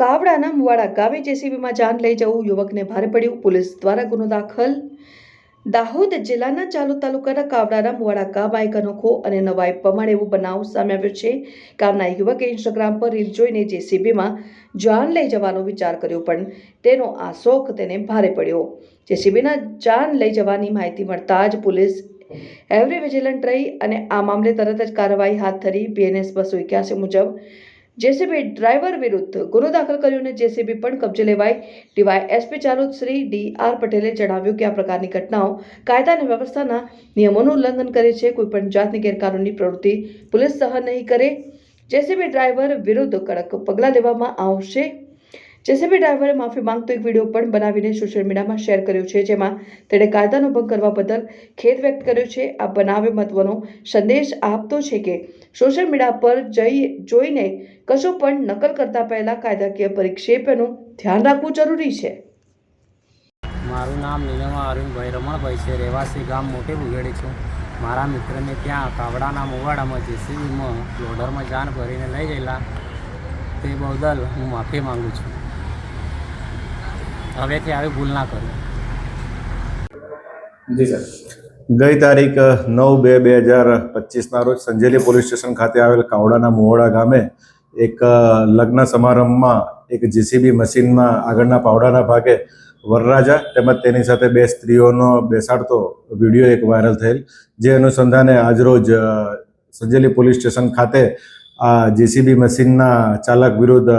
કાવડાના મુવાડા ગામે જેસીબીમાં જાન લઈ જવું યુવકને ભારે પડ્યું. પોલીસ દ્વારા ગુનો દાખલ. દાહોદ જિલ્લાના ચાલુ તાલુકાના કાવડાના મુવાડા ગામમાં એક અનોખો અને નવાઈ પ્રમાણે એવો બનાવ સામે આવ્યો છે. ગામના યુવકે ઇન્સ્ટાગ્રામ પર રીલ જોઈને જેસીબીમાં જાન લઈ જવાનો વિચાર કર્યો, પણ તેનો આ શોખ તેને ભારે પડ્યો. જેસીબીના જાન લઈ જવાની માહિતી મળતા જ પોલીસ એવરી વિજિલન્ટ રહી અને આ મામલે તરત જ કાર્યવાહી હાથ ધરી. બીએનએસ બસો એક્યાસી મુજબ જેસીબી ડ્રાઈવર વિરુદ્ધ ગુનો દાખલ કર્યો અને જેસીબી પણ કબજે લેવાય ડીવાય એસપી ચાલુદ શ્રી ડી આર પટેલે જણાવ્યું કે આ પ્રકારની ઘટનાઓ કાયદા અને વ્યવસ્થાના નિયમોનું ઉલ્લંઘન કરે છે. કોઈપણ જાતની ગેરકાનૂની પ્રવૃત્તિ પોલીસ સહન નહીં કરે. જેસીબી ડ્રાઈવર વિરુદ્ધ કડક પગલાં લેવામાં આવશે. જેસીબી ડ્રાઈવરે માફી માંગતો એક વીડિયો પણ બનાવીને સોશિયલ મીડિયામાં શેર કર્યો છે, જેમાં તેણે કાયદાનો ભંગ કરવા બદલ ખેદ વ્યક્ત કર્યો છે. આ બનાવે મહત્વનો સંદેશ આપતો છે કે સોશિયલ મીડિયા પર જઈ જોઈને કશો પણ નકલ કરતા પહેલા કાયદાકીય પરિક્ષેપનું ધ્યાન રાખવું જરૂરી છે. મારું નામ નીલમા અરુણભાઈ રમણભાઈ છે. રહેવાસી ગામ મોટે બુગેડી છું. મારા મિત્રને ત્યાં કાવડાના મોવાડામાં જેસીબીમાં લોડરમાં જાન ભરીને લઈ ગયેલા તે બદલ હું માફી માંગુ છું. હવેથી આવી ભૂલ ના કરું. જી સર. ગઈ તારીખ નવ બે બે હજાર પચીસના રોજ સંજેલી પોલીસ સ્ટેશન ખાતે આવેલ કાવડાના મોવાડા ગામે એક લગ્ન સમારંભમાં એક જીસીબી મશીનમાં આગળના પાવડાના ભાગે વરરાજા તેમજ તેની સાથે બે સ્ત્રીઓનો બેસાડતો વીડિયો એક વાયરલ થયેલ, જે અનુસંધાને આજરોજ સંજેલી પોલીસ સ્ટેશન ખાતે આ જીસીબી મશીનના ચાલક વિરુદ્ધ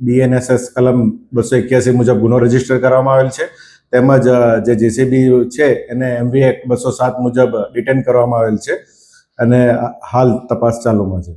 બીએનએસએસ કલમ બસો એક્યાસી મુજબ ગુનો રજિસ્ટર કરવામાં આવેલ છે. તેમજ જે જેસીબી છે, એને એમવી એક્ટ બસો સાત મુજબ ડિટેન કરવામાં આવેલ છે. અને હાલ તપાસ ચાલુમાં છે.